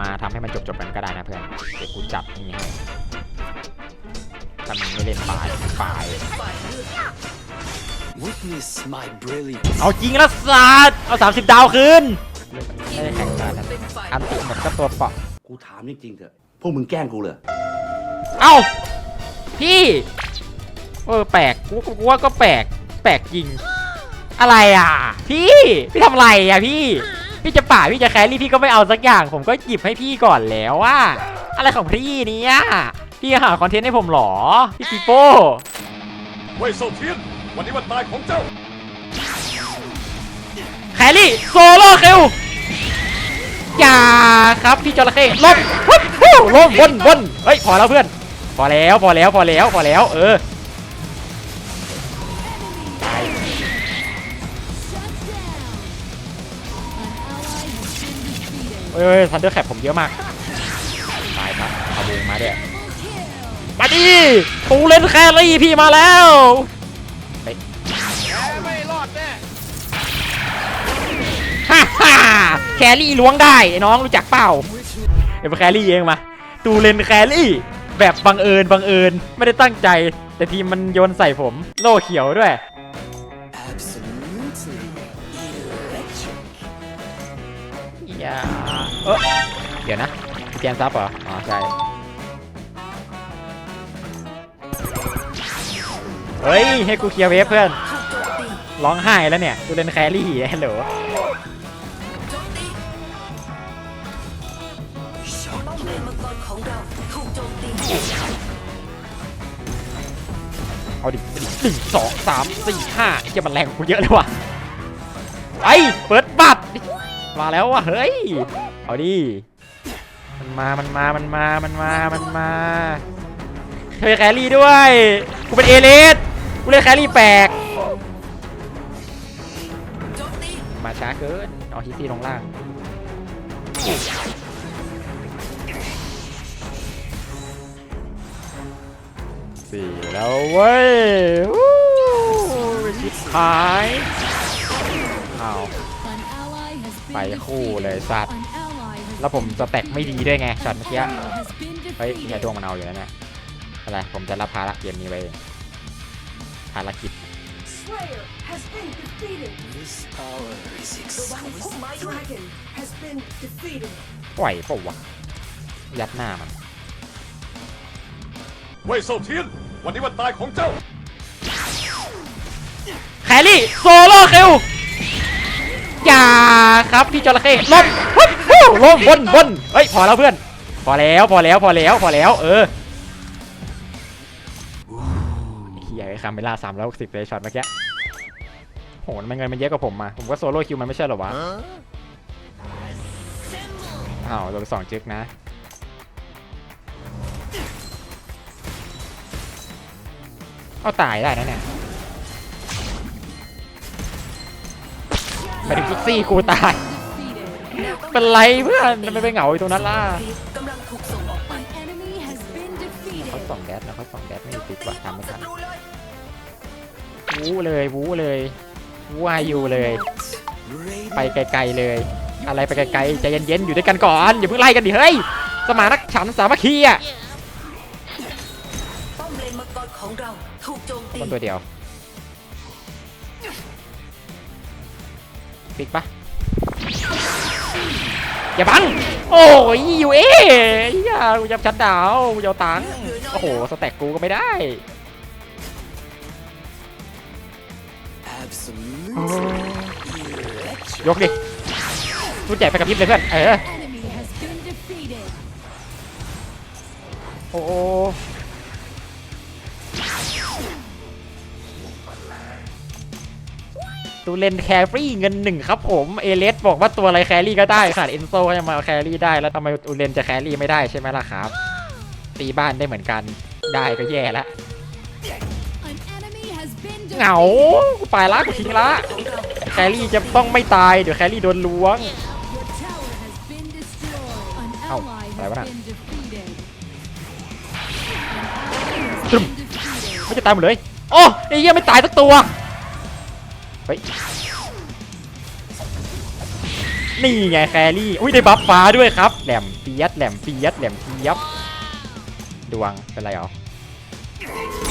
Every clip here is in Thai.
มาทำให้มันจบจบๆกันก็ได้นะเพื่อน เดี๋ยวกูจับนี่ให้ถ้ามึงไม่เล่นป่ายป่าย Witness my brilliance. เอาจริงแล้วสัตว์เอา 30 ดาวคืนไม่ได้แข่งกันนะอันติหมดก็ตัวเปาะกูถามจริงๆเถอะ พวกมึงแกล้งกูเลยเอ้า พี่เออแปลกกูกูกูว่าก็แปลก แปลกจริง อะไรอะ พี่ พี่ทำอะไรอะพี่ พี่จะป่าดพี่จะแครี่พี่ก็ไม่เอาสักอย่าง ผมก็หยิบให้พี่ก่อนแล้วว่าอะไรของพี่เนี่ยพี่หาคอนเทนต์ให้ผมเหรอพี่ปีโป้เว่ยโซเทียนวันนี้วันตายของเจ้าแครี่โซโล่คิวอย่าครับพี่จระเข้ลบฮึบฮู้ลบวนวนเฮ้ยพอแล้วเพื่อน พอแล้วพอแล้วพอแล้วพอแล้ว เออ เฮ้ยทันเดอร์แคปผมเยอะมากตายครับเอาวงมาด้วยมาดิตูเล่นแครี่พี่มาแล้วเฮ้ยไม่รอดแน่ฮ่าฮ่าแครี่ล้วงได้ไอ้น้องรู้จักเปล่าเดี๋ยวไปแครี่เองมาตูเลนแครี่แบบบังเอิญบังเอิญไม่ได้ตั้งใจ แต่ทีมมันโยนใส่ผม โล่เขียวด้วย Absolutely electric. อย่า เออเดี๋ยวนะแจนซับเหรอ อ๋อ ใช่ เฮ้ย ให้กูเคลียร์เวฟเพื่อน ร้องไห้แล้วเนี่ย กูเล่นแครี่ฮัลโหลป้อมเอาถูกโจมตีเอดิหนึ่งสองสามสี่ห้าไอ้เหี้ยมันแรงกูเยอะเลยว่ะไอ้เปิดบัตร มาแล้วว่ะเฮ้ยเอาดิมันมามันมามันมามันมามันมาเฮ้ยแครี่ด้วยกูเป็นเอเลสกูเล่นแครี่แปลกมาช้าเกินเอาฮิซี่ลงล่างสี่แล้วเว้ยวู้ชิบหายเอา ไปคู่เลยสัตว์ แล้วผมสแต็กไม่ดีด้วยไงช็อตเมื่อกี้ เฮ้ยเนี่ยดวงมันเอาอยู่แล้วเนี่ยอะไรผมจะรับภาระเกมนี้ไว้ภารกิจ Slayer has been defeated This power is ระวังพุ่ม exquisite. ไม้ Dragon has been defeated ปล่อยเปล่าวะยัดหน้ามันเว่ยโซเทียน วันนี้วันตายของเจ้า แครี่ โซโล่คิว อย่าครับพี่จระเข้ลบฮึบฮู้ลบบนบนเฮ้ยพอแล้วเพื่อน พอแล้วพอแล้วพอแล้วพอแล้ว เออไอ้เฮียไอ้คาเมล่าสามร้อยหกสิบเลยช็อตเมื่อกี้โหมันเงินมันเยอะกว่าผมมาผมก็โซโล่คิวมันไม่ใช่หรอวะอ้าวโดนสองจึกนะเอาตายได้นะเนี่ย ไปถึงพิกซี่กูตาย เป็นไรเพื่อนทำไมไปเหงาอยู่ตรงนั้นล่ะกำลังถูกส่งออกไปเขาส่องแดดแล้วเขาส่องแดดไม่ติดว่ะทำไม่ทันรู้เลยวู้เลยวู้เลยวู้อายูเลย Radiant ไปไกลๆเลย อะไรไปไกลๆใจเย็นๆอยู่ด้วยกันก่อนอย่าเพิ่งไล่กันดิเฮ้ยสมานฉันท์สามัคคีอะป้อมเลนมังกรของเราถูกโจมตีคนตัวเดียว ปิกปะอย่าบัง โอ้ยอยู่เอ๊ะอย่ากูยับชัดดาวกูจะเอาตังค์โอ้โห สแต็กกูก็ไม่ได้ Absolutely electric. ยกดิพูดใหญ่ไปกับพริบเลยเพื่อน เออ โอ้ ตูเลนแครี่เงินหนึ่งครับผมเอเลสบอกว่าตัวอะไรแครี่ก็ได้ขาดเอนโซก็ยังมาแครี่ได้แล้วทำไมตูเลนจะแครี่ไม่ได้ใช่ไหมล่ะครับ ตีบ้านได้เหมือนกัน ได้ก็แย่ละเหงากูไปละกูทิ้งละแครี่จะต้องไม่ตายเดี๋ยวแครี่โดนล้วงเอ้าอะไรวะน่ะมไม่จะตายหมดเลยโอ้ไอ้เหี้ยไม่ตายสักตัว เฮ้ย นี่ไงแครี่ อุ้ยได้บัฟฟ้าด้วยครับ แหลมเปียดแหลมเปียดแหลมเปียบดวง เป็นไรเหรอ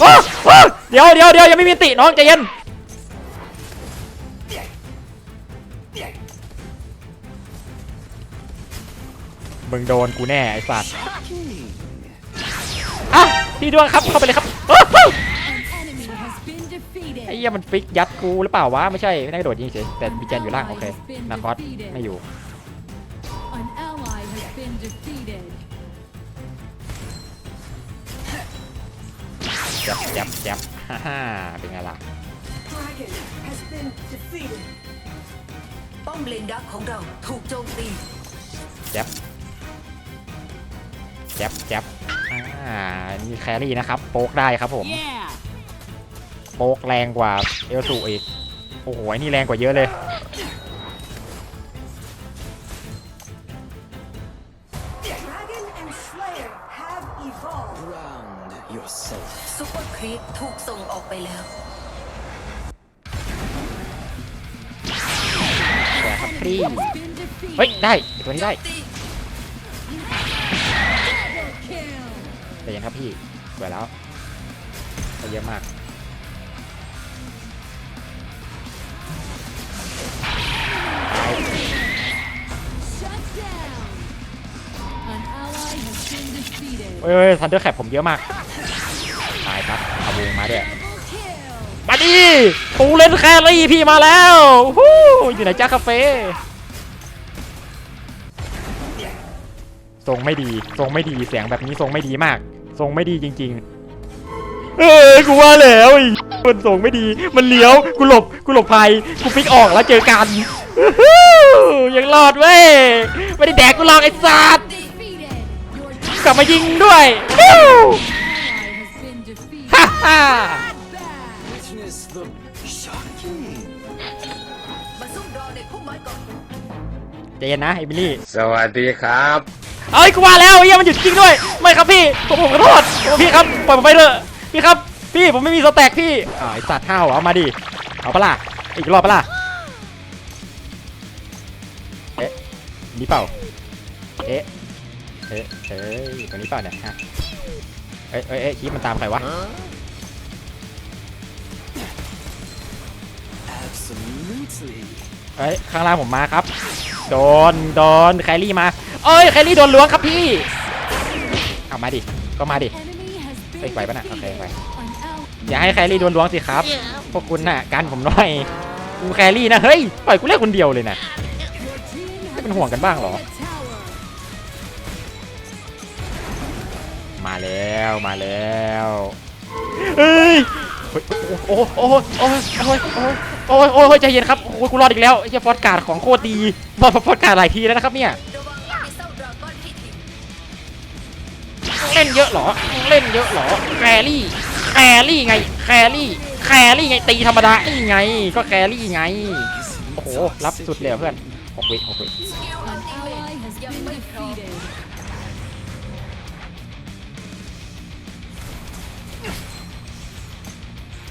ออเดี๋ยวเดี๋ยวเดี๋ยวยังไม่มีติน้องใจเย็นมึงโดนกูแน่ไอ้สัตว์อะพี่ดวงครับเข้าไปเลยครับ เหี้ยมันฟิกยัดกูหรือเปล่าวะไม่ใช่ไม่ได้กระโดดยิงเฉยแต่มีแจนอยู่ล่างโอเคนาคอสไม่อยู่ An ally has been defeated. จับจับจับฮ่าฮ่าเป็นไงล่ะ Dragon has been defeated. ป้อมเลนดักของเราถูกโจมตี จับจับจับอ่านี่แครี่นะครับ โป๊กได้ครับผม Yeah. โป๊กแรงกว่าเอลสูอีก โอ้โหไอ้นี่แรงกว่าเยอะเลย Dragon and Slayer have evolved. Ground yourself. ซูเปอร์ครีปถูกส่งออกไปแล้วแต่ครับครี่ Has been defeated. เฮ้ย ได้ตัวนี้ได้ตี Kill. แต่ยังครับพี่สวยแล้วได้เยอะมาก เฮ้ยทันเดอร์แคปผมเยอะมาก ตายครับเอาวงมาด้วยมาดิปูเล่นแครี่พี่มาแล้วฮู้อยู่ไหนจ้าคาเฟ่ทรงไม่ดีทรงไม่ดีเสียงแบบนี้ทรงไม่ดีมาก ทรงไม่ดีจริง ๆ เอ้ยกูว่าแล้วอมันทรงไม่ดี มันเลี้ยวกูหลบกูหลบภัยกูพลิกออกแล้วเจอกันยังรอดเว้ยไม่ได้แดกกูหรอกไอ้สัตว์ กลับมายิงด้วยฮู้ ally has been defeated. ฮ่าฮ่า Bad. Witness the shocking. มาซุ่มรอในพุ่มไม้ก่อนใจเย็นนะเอมิลี่ สวัสดีครับ เอ้ยกูว่าแล้วไอ้เหี้ยมันหยุดจริงด้วย ไม่ครับพี่ ผมผมขอโทษพี่ครับปล่อยผมไปเถอะพี่ครับ พี่ผมไม่มีสแต็กพี่อ่าไอสัตว์ห้าวเอามาดิเอาปะล่ะอีกรอบปะล่ะเอ๊ะนี่เปล่าเอ๊ะ เอ๊ะเอ้ยตัวนี้เปล่าเนี่ยฮะเอ๊ะเอ๊ะเอ๊ะคีบมันตามใครวะ Absolutely. เอ้ย ข้างล่างผมมาครับ โดน โดนแครี่มา เอ้ย แครี่โดนล้วงครับพี่ เอามาดิ ก็มาดิ Enemy has been เอ้ยไหวปะน่ะโอเคไหว defeated. An ally อย่าให้แครี่โดนล้วงสิครับ พวกคุณน่ะกันผมหน่อย กูแครี่นะ เฮ้ย ปล่อยกูเล่นคนเดียวเลยนะ Your team ไม่ has เป็นห่วงกันบ้างเหรอ แล้วมาแล้วเฮ้ยเฮ้โอ้โหโอ้โหโอ้โหโอ้โหโอ้โหโอ้โหใจเย็นครับโอ้โหกูรอดอีกแล้วไอ้เจ้าฟอสการ์ดของโคตรดีฟอสฟอสการ์ดหลายทีแล้วนะครับเนี่ยเล่นเยอะเหรอเล่นเยอะเหรอแครี่แครี่ไงแครี่แครี่ไงตีธรรมดานี่ไง ก็แครี่ไงโอ้โหรับสุดเลยเพื่อนหกวิหกวิ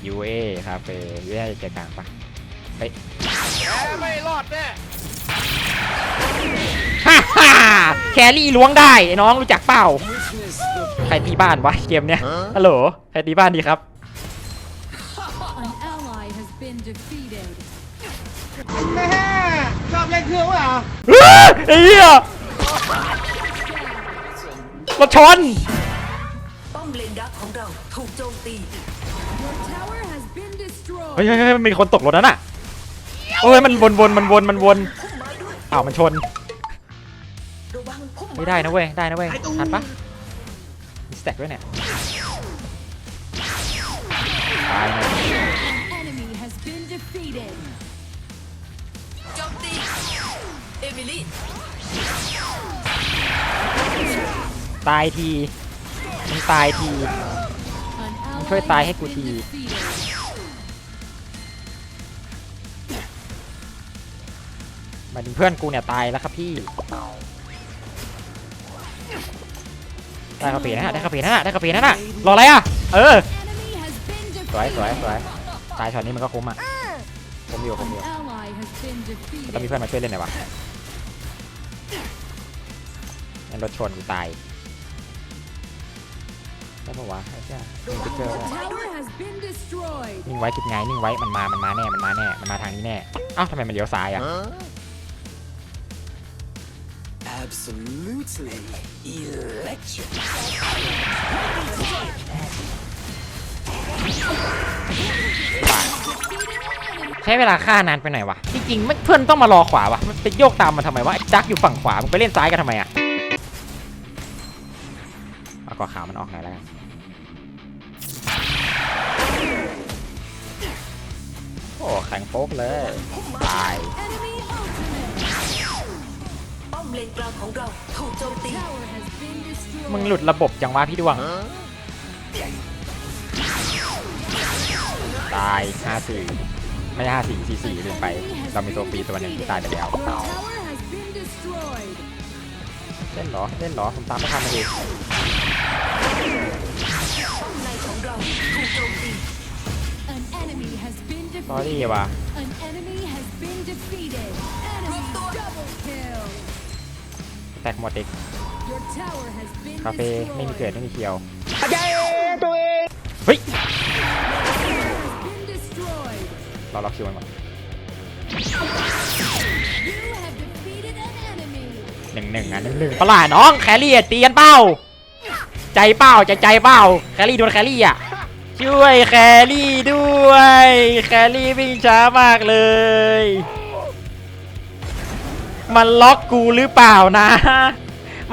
สกิลอั An ลติเม ally ท has ยัง been ไม่พร้อม defeated. ยูเอคาเฟ่ยูเอใจกลางปะเฮ้ยไม่รอดแน่ฮ่าฮ่าแครี่ล้วงได้ไอ้น้องรู้จักเปล่า Witness the ใครตีบ้านวะเกมเนี้ยฮัลโหลใครตีบ้านดีครับ An ally has been defeated. เฮ้ยไอ้เหี้ยรถชนป้อม เลนดักของเราถูกโจมตี Your tower has been destroyed. เฮ้ยเฮ้ยเฮ้ยมันมีคนตกรถนั่นน่ะเอ้ยมันวนวนมันวนมันวนพุ่มไม้ด้วย อ้าวมันชนระวังพุ่มไม่ได้นะเว้ยได้นะเว้ยทันปะมีสแต็กด้วยเนี่ยตายเลย An enemy has been defeated. โจมตี เอมิลี่ตายที มึงตายที An ally ช่วยตายให้กูที มายถึงเพื่อนกูเนี่ยตายแล้วครับพี่ ได้กาแฟนะฮะได้กาแฟนะฮะได้กาแฟนะฮะรออะไรอะ เออ สวยสวยสวยตายช็อตนี้มันก็คุ้มอะคุ้มอยู่คุ้มอยู่ต้องมีเพื่อนมาช่วยเล่นหน่อยวะให้รถชนกูตาย ได้ปะวะไอ้เจ้ายิงไปเจอ Your tower has been destroyed. นิ่งไว้คิดไงนิ่งไว้มันมา มันมาแน่ มันมาแน่ มันมาทางนี้แน่ อ้าวทำไมมันเลี้ยวซ้ายอะ Absolutely electric. ใช้เวลาฆ่านานไปหน่อยวะจริงๆไม่เพื่อนต้องมารอขวาวะมันไปโยกตามมันทำไมวะไอ้จักอยู่ฝั่งขวามึงไปเล่นซ้ายกันทำไมอะเอากอขาวมันออกหน่อยแล้วกัน โอ้แข็งโป๊กเลยตาย Enemy ultimate. ป้อมเลนกลางของเราถูกโจมตี Tower has been destroyed. มึงหลุดระบบจังวะพี่ดวง ตาย 54 ไม่ใช่54 44ลืมไป เรามีตัวฟรีตัวหนึ่งที่ตายไปแล้ว Your tower has been destroyed. เล่นเหรอ เล่นเหรอ ผมตามไม่ทันเลยป้อมในของเราถูกโจมตี An enemy has been สอรี่ defeated. ว่ะ An enemy has been defeated. Enemy double kill. แตกหมดเด็ก Your tower has been คาเฟ่ไม่มีเกิด destroyed. ไม่มีเคียวเฮ้ย Has been destroyed. เราล็อกคิวมันก่อน You have defeated an enemy. หนึ่งหนึ่งอะหนึ่งหนึ่งประหลาดน้องแครี่อะตีกันเป้าใจเป้าใจใจเป้าแครี่โดนแครี่อะช่วยแครี่ด้วย แครี่วิ่งช้ามากเลย มันล็อกกูหรือเปล่านะ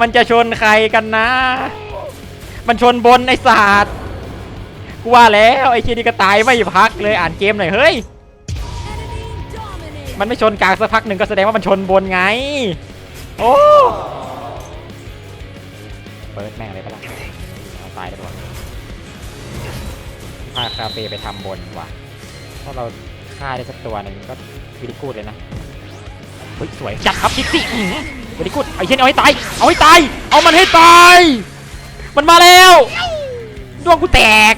มันจะชนใครกันนะ มันชนบนไอศาสตร์กูว่าแล้วไอเคียนี่ก็ตายไม่พักเลยอ่านเกมหน่อยเฮ้ย มันไม่ชนกลางสักพักหนึ่งก็แสดงว่ามันชนบนไง โอ้ เปิดแม่งเลยปะล่ะตายได้ปะว พาคาเฟ่ไปทำบนว่ะ ถ้าเราฆ่าได้สักตัวหนึ่งก็วิดีกูดเลยนะเฮ้ยสวยจัดครับคิกซี่วิดีกูดไอ้เช่นเอาให้ตาย เอาให้ตาย เอามันให้ตาย มันมาแล้ว ดวงกูแตก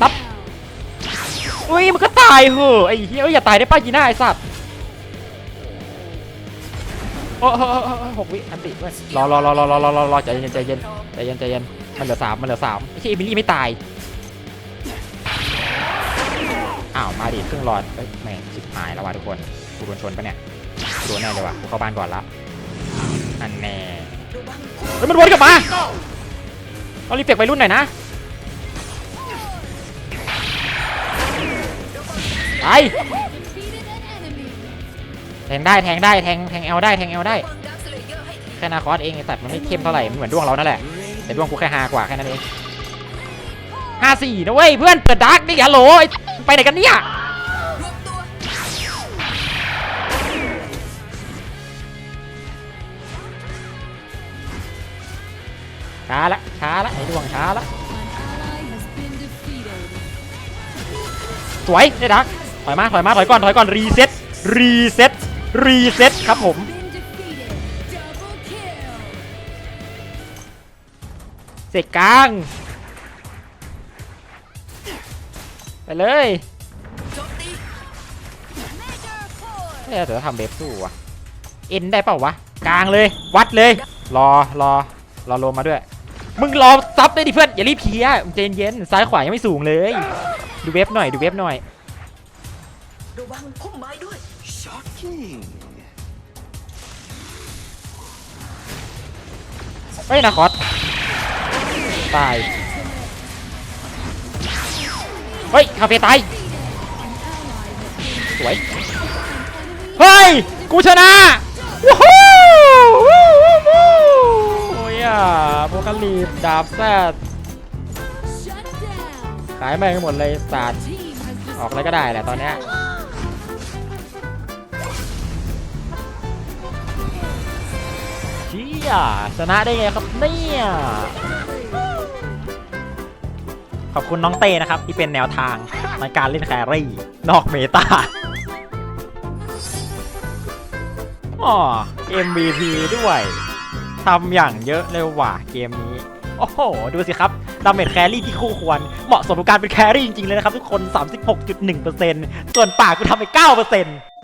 ตับ อุ้ยมันก็ตายเหอะไอ้เหี้ยอย่าตายได้ป้ายีน่าไอ้สัตว์ โอ้โหหกวิอันติเว้ยรอรอรอรอรอรอรอรอใจเย็นใจเย็นใจเย็นใจเย็นมันเหลือสามมันเหลือสามไม่ใช่เอมิลี่ไม่ตายอ้าวมาดิเครื่องรอดเอ้ยแม่งชิบหายแล้วว่ะทุกคนกูโดนชนปะเนี่ยกูโดนแน่เลยว่ะกูเข้าบ้านก่อนละอันแน่เฮ้ยมันวนกลับมาเอารีเฟกวัยรุ่นหน่อยนะไป แทงได้แทงได้แทงแทงเอลได้แทงเอลได้แค่นาคอสเองไอ้สัตว์มันไม่เข้มเท่าไหร่มันเหมือนดวงเรานั่นแหละแต่ดวงกูแค่ฮากว่าแค่นั้นเองห้าสี่นะเว้ยเพื่อนเปิดดาร์กดิฮัลโหลไปไหนกันเนี่ยช้าละช้าละไอ้ดวงช้าละสวยได้ดักถอยมาถอยมาถอยก่อนถอยก่อนรีเซ็ตรีเซ็ต รีเซ็ตครับผม Been defeated. Double kill. เสกกลาง ไปเลยโจมตี Mega force. เอ๊ะเดี๋ยวทำเบฟสู้วะเอ็นได้เปล่าวะ กลางเลย วัดเลย รอรอรอลมาด้วย มึงรอซับได้ดิเพื่อนอย่ารีบเคลียร์มึงใจเย็นซ้ายขวายังไม่สูงเลย ดูเว็บหน่อยดูเว็บหน่อยระวังพุ่มไม้ด้วย Shocking. เฮ้ยนาคอสตาย เฮ้ย คาเฟ่ตาย สวย เฮ้ย กูชนะวู้ฮู้วู้วู้วู้โอ้ยอะโปรกาลีฟดาบแซด Shut down. ขายแม่งให้หมดเลยศาสตร์ Team has ออกอะไรก็ได้แหละตอนเนี้ย ยชนะได้ไงครับเนี่ยขอบคุณน้องเต้นะครับที่เป็นแนวทางในการเล่นแครี่ นอกเมตาอ๋อ MVP ด้วยทำอย่างเยอะเลยว่ะเกมนี้ โอ้โห ดูสิครับดาเมจแครี่ที่คู่ควร เหมาะสมกับการเป็นแครี่จริงๆเลยนะครับทุกคน 36.1%ส่วนป่ากูทำไป 9%